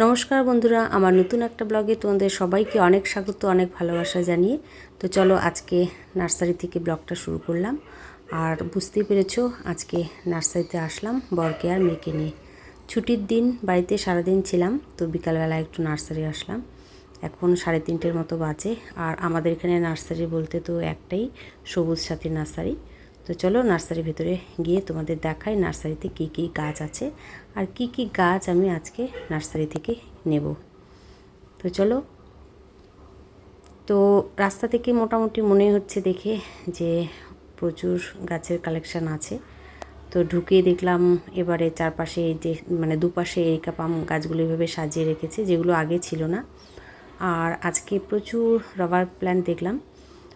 নমস্কার বন্ধুরা, আমার নতুন একটা ব্লগে তোমাদের সবাইকে অনেক স্বাগত, অনেক ভালোবাসা জানিয়ে। তো চলো আজকে নার্সারি থেকে ব্লগটা শুরু করলাম। আর বুঝতেই পেরেছ, আজকে নার্সারিতে আসলাম বরকে আর মেয়েকে নিয়ে। ছুটির দিন, বাড়িতে সারাদিন ছিলাম, তো বিকালবেলা একটু নার্সারি আসলাম। এখন সাড়ে তিনটের মতো বাজে, আর আমাদের এখানে নার্সারি বলতে তো একটাই, সবুজ সাথী নার্সারি। তো চলো নার্সারির ভিতরে গিয়ে তোমাদের দেখাই নার্সারিতে কি কি গাছ আছে আর কি কি গাছ আমি আজকে নার্সারি থেকে নেব। তো চলো। তো রাস্তা থেকে মোটামুটি মনে হচ্ছে দেখে যে প্রচুর গাছের কালেকশান আছে। তো ঢুকে দেখলাম এবারে চারপাশে যে মানে দুপাশে এরিকা পাম গাছগুলো এভাবে সাজিয়ে রেখেছে, যেগুলো আগে ছিল না। আর আজকে প্রচুর রবার প্ল্যান্ট দেখলাম।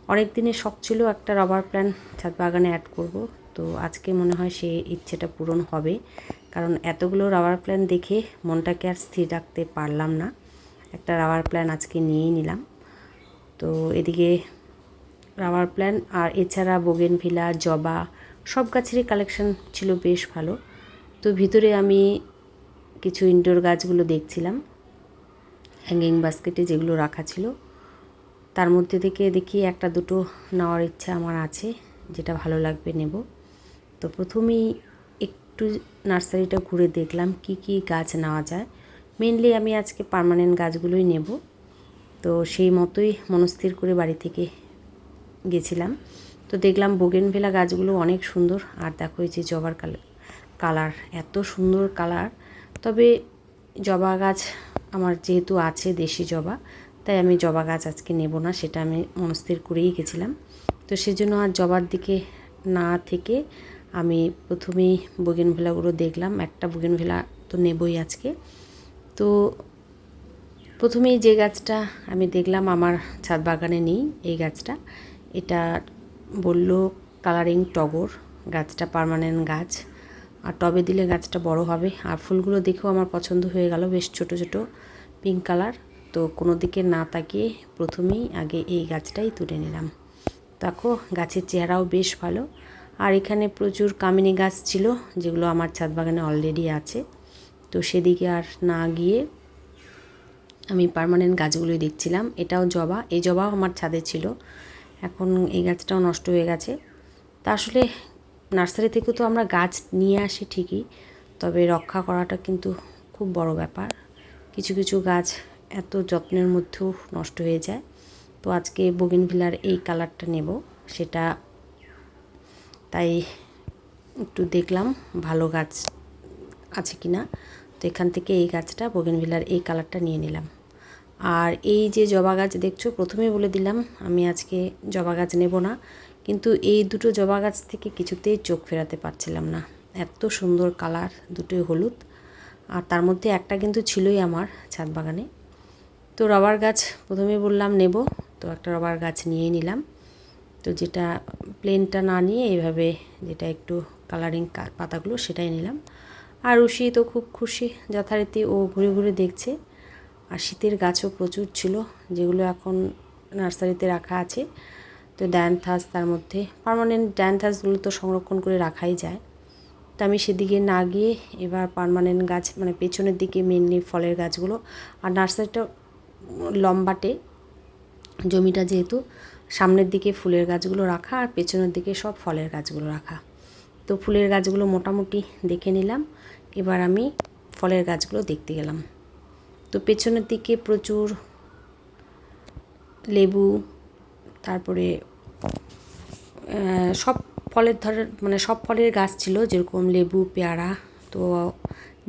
অনেক দিনের শখ ছিল একটা রাবার প্ল্যান্ট ছাদ বাগানে অ্যাড করব। তো আজকে মনে হয় সে ইচ্ছেটা পূরণ হবে। কারণ এতগুলো রাবার প্ল্যান দেখে মনটাকে আর স্থির রাখতে পারলাম না। একটা রাবার প্ল্যান আজকে নিয়েই নিলাম। তো এদিকে রাবার প্ল্যান আর এছাড়া বোগেন ভিলা জবা সব গাছেরই কালেকশন ছিল বেশ ভালো। তো ভিতরে আমি কিছু ইনডোর গাছগুলো দেখছিলাম। হ্যাঙ্গিং বাস্কেটে যেগুলো রাখা ছিল। তার মধ্যে থেকে দেখি একটা দুটো নেওয়ার ইচ্ছা আমার আছে, যেটা ভালো লাগবে নেব। তো প্রথমেই একটু নার্সারিটা ঘুরে দেখলাম কি কি গাছ নেওয়া যায়। মেনলি আমি আজকে পার্মানেন্ট গাছগুলোই নেব। তো সেই মতোই মনস্থির করে বাড়ি থেকে গেছিলাম। তো দেখলাম বোগেনভেলা গাছগুলো অনেক সুন্দর। আর দেখো এই যে জবার কালার কালার, এত সুন্দর কালার। তবে জবা গাছ আমার যেহেতু আছে দেশি জবা তাই আমি জবা গাছ আজকে নেব না, সেটা আমি মনস্থির করেই গেছিলাম। তো সেজন্য আর জবার দিকে না থেকে আমি প্রথমেই বগেনভেলাগুলো দেখলাম, একটা বগেনভেলা তো নেবই আজকে। তো প্রথমেই যে গাছটা আমি দেখলাম আমার ছাদ বাগানে নেই, এই গাছটা। এটা বলল কালারিং টগর, গাছটা পারমানেন্ট গাছ। আর টবে দিলে গাছটা বড় হবে। আর ফুলগুলো দেখেও আমার পছন্দ হয়ে গেল, বেশ ছোট ছোট পিঙ্ক কালার। তো কোনো দিকে না তাকিয়ে প্রথমেই আগে এই গাছটাই তুলে নিলাম। দেখো, গাছের চেহারাও বেশ ভালো। আর এখানে প্রচুর কামিনী গাছ ছিল, যেগুলো আমার ছাদ বাগানে অলরেডি আছে। তো সেদিকে আর না গিয়ে আমি পারমানেন্ট গাছগুলোই দেখছিলাম। এটাও জবা, এই জবাও আমার ছাদে ছিল। এখন এই গাছটাও নষ্ট হয়ে গেছে। তা আসলে নার্সারি থেকে তো আমরা গাছ নিয়ে আসি ঠিকই, তবে রক্ষা করাটা কিন্তু খুব বড় ব্যাপার। কিছু কিছু গাছ এত যত্নের মধ্যেও নষ্ট হয়ে যায়। তো আজকে বগিনভিলার এই কালারটা নেব, সেটা তাই একটু দেখলাম ভালো গাছ আছে কি না তো এখান থেকে এই গাছটা বগিনভিলার এই কালারটা নিয়ে নিলাম। আর এই যে জবা গাছ দেখছ, প্রথমেই বলে দিলাম, আমি আজকে জবা গাছ নেব না। কিন্তু এই দুটো জবা গাছ থেকে কিছুতেই চোখ ফেরাতে পারছিলাম না। এত সুন্দর কালার, দুটোই হলুদ। আর তার মধ্যে একটা কিন্তু ছিলই আমার ছাদ বাগানে। তো রবার গাছ প্রথমে বললাম নেব, তো একটা রবার গাছ নিয়েই নিলাম। তো যেটা প্লেনটা না নিয়ে এইভাবে যেটা একটু কালারিং পাতাগুলো সেটাই নিলাম। আর রুশি তো খুব খুশি, যথারীতি ও ঘুরে ঘুরে দেখছে। আর শীতের গাছও প্রচুর ছিল, যেগুলো এখন নার্সারিতে রাখা আছে। তো ড্যানথাস তার মধ্যে পারমানেন্ট ড্যানথাসগুলো তো সংরক্ষণ করে রাখাই যায়। তো আমি সেদিকে না গিয়ে এবার পারমানেন্ট গাছ মানে পেছনের দিকে মেনলি ফলের গাছগুলো, আর নার্সারিটা লম্বাটে, জমিটা যেহেতু সামনের দিকে ফুলের গাছগুলো রাখা আর পেছনের দিকে সব ফলের গাছগুলো রাখা। তো ফুলের গাছগুলো মোটামুটি দেখে নিলাম, এবার আমি ফলের গাছগুলো দেখতে গেলাম। তো পেছনের দিকে প্রচুর লেবু, তারপরে সব ফলের ধরের মানে সব ফলের গাছ ছিল, যেরকম লেবু, পেয়ারা, তো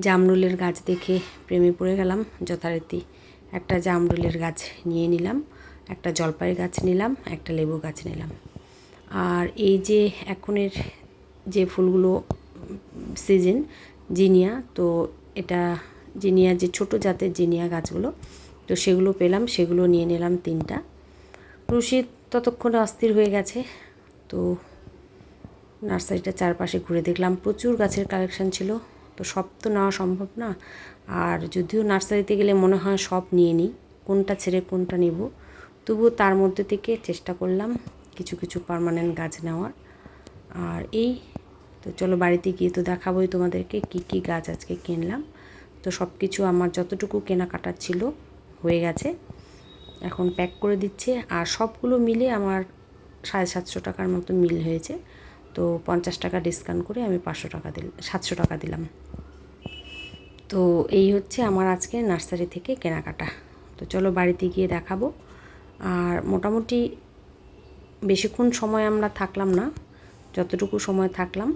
জামরুলের গাছ দেখে প্রেমে পড়ে গেলাম যথারীতি। একটা জামরুলের গাছ নিয়ে নিলাম, একটা জলপাই গাছ নিলাম, একটা লেবু গাছ নিলাম। আর এই যে এখনের যে ফুলগুলো সিজন, জিনিয়া, তো এটা জিনিয়া যে ছোট জাতের জিনিয়া গাছগুলো, তো সেগুলো পেলাম, সেগুলো নিয়ে নিলাম তিনটা। রশিদ ততক্ষণে অস্থির হয়ে গেছে, তো নার্সারিটা চারপাশে ঘুরে দেখলাম, প্রচুর গাছের কালেকশান ছিল। তো সব তো নেওয়া সম্ভব না। আর যদিও নার্সারিতে গেলে মনে হয় সব নিয়ে নিই, কোনটা ছেড়ে কোনটা নেব তবুও তার মধ্যে থেকে চেষ্টা করলাম কিছু কিছু পারমানেন্ট গাছ নেওয়ার। আর এই, তো চলো বাড়িতে গিয়ে তো দেখাবোই তোমাদেরকে কি কি গাছ আজকে কিনলাম। তো সব কিছু আমার যতটুকু কেনাকাটা ছিল হয়ে গেছে। এখন প্যাক করে দিচ্ছে আর সবগুলো মিলে আমার সাড়ে সাতশো টাকার মতো মিল হয়েছে। তো পঞ্চাশ টাকা ডিসকাউন্ট করে আমি পাঁচশো টাকা দিল, সাতশো টাকা দিলাম। তো এই হচ্ছে আমার আজকে নার্সারি থেকে কেনাকাটা। তো চলো বাড়িতে গিয়ে দেখাবো। আর মোটামুটি বেশিক্ষণ সময় আমরা থাকলাম না, যতটুকু সময় থাকলাম,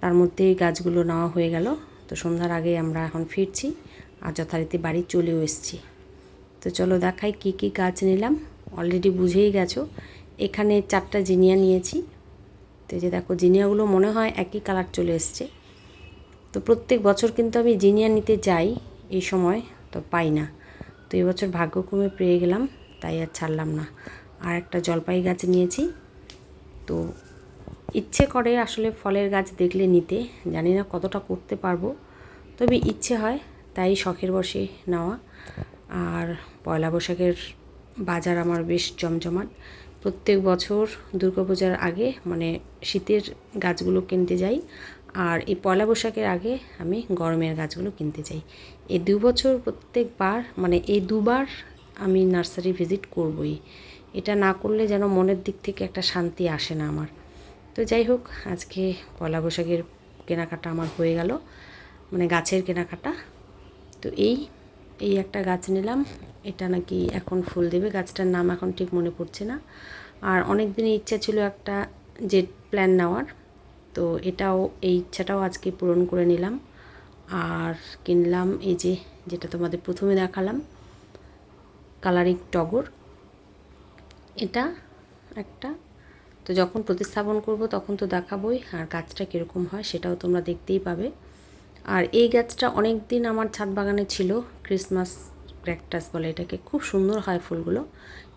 তার মধ্যেই গাছগুলো নেওয়া হয়ে গেল। তো সন্ধ্যার আগে আমরা এখন ফিরছি আর যথারীতি বাড়ি চলেও এসেছি। তো চলো দেখাই কি কি গাছ নিলাম। অলরেডি বুঝেই গেছো, এখানে চারটা জিনিয়া নিয়েছি। তো যে দেখো, জিনিয়াগুলো মনে হয় একই কালার চলে এসছে। তো প্রত্যেক বছর কিন্তু আমি জিনিয়া নিতে যাই এই সময়, তো পাই না। তো এবছর ভাগ্যক্রমে পেয়ে গেলাম, তাই আর ছাড়লাম না। আর একটা জলপাই গাছ নিয়েছি, তো ইচ্ছে করে আসলে ফলের গাছ দেখলে নিতে, জানি না কতটা করতে পারব, তবে ইচ্ছে হয়, তাই শখের বসে নেওয়া। আর পয়লা বৈশাখের বাজার আমার বেশ জমজমাট। প্রত্যেক বছর দুর্গাপূজার আগে মানে শীতের গাছগুলো কিনতে যাই আর এই পয়লা বৈশাখের আগে আমি গরমের গাছগুলো কিনতে চাই। এই দু বছর প্রত্যেকবার মানে এই দুবার আমি নার্সারি ভিজিট করবই। এটা না করলে যেন মনের দিক থেকে একটা শান্তি আসে না আমার। তো যাই হোক, আজকে পয়লা বৈশাখের কেনাকাটা আমার হয়ে গেল মানে গাছের কেনাকাটা। তো এই এই একটা গাছ নিলাম। এটা নাকি এখন ফুল দেবে, গাছটার নাম এখন ঠিক মনে পড়ছে না। আর অনেক দিনই ইচ্ছা ছিল একটা জেট প্ল্যান নেওয়ার। তো এটাও, এই ইচ্ছাটাও আজকে পূরণ করে নিলাম। আর কিনলাম এই যে, যেটা তোমাদের প্রথমে দেখালাম, কালারিং টগর। এটা একটা, তো যখন প্রতিস্থাপন করব তখন তো দেখাবই আর গাছটা কীরকম হয় সেটাও তোমরা দেখতেই পাবে। আর এই গাছটা অনেক দিন আমার ছাদ বাগানে ছিল, ক্রিসমাস ক্র্যাকটাস বলে এটাকে, খুব সুন্দর হয় ফুলগুলো।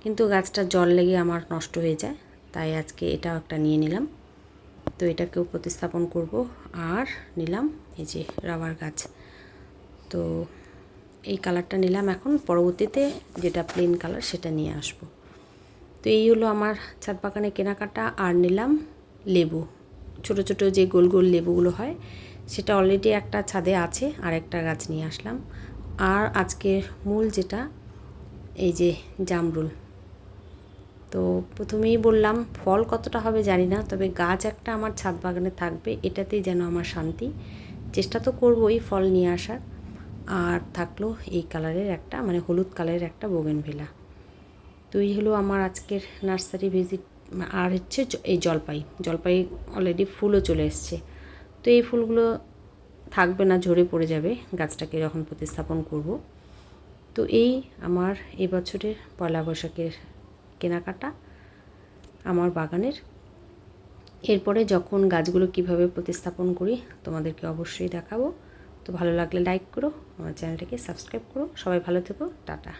কিন্তু গাছটা জল লেগে আমার নষ্ট হয়ে যায়, তাই আজকে এটাও একটা নিয়ে নিলাম। তো এটাকেও প্রতিস্থাপন করব। আর নিলাম এই যে রাবার গাছ। তো এই কালারটা নিলাম এখন। পরবর্তীতে যেটা প্লেন কালার সেটা নিয়ে আসব। তো এই হলো আমার ছাদ বাগানে কেনাকাটা। আর নিলাম লেবু। ছোট ছোট যে গোল গোল লেবুগুলো হয়, সেটা অলরেডি একটা ছাদে আছে আর একটা গাছ নিয়ে আসলাম। আর আজকের মূল যেটা, এই যে জামরুল। তো প্রথমেই বললাম, ফল কতটা হবে জানি না, তবে গাছ একটা আমার ছাদ বাগানে থাকবে, এটাতেই যেন আমার শান্তি। চেষ্টা তো করবোই ফল নিয়ে আসার, আর থাকল এই কালারের একটা মানে হলুদ কালারের একটা বোগেনভিলা তো এই হলো আমার আজকের নার্সারি ভিজিট আর হচ্ছে এই জলপাই জলপাই অলরেডি ফুলও চলে এসছে। তো এই ফুলগুলো থাকবে না, ঝরে পড়ে যাবে, গাছটাকে যখন প্রতিস্থাপন করব। তো এই আমার এই বছরের পয়লা বৈশাখের কেনাকাটা আমার বাগানের। এরপরে যখন গাছগুলো কীভাবে প্রতিস্থাপন করি তোমাদেরকে অবশ্যই দেখাবো। তো ভালো লাগলে লাইক করো, আমার চ্যানেলটাকে সাবস্ক্রাইব করো। সবাই ভালো থেকো, টাটা।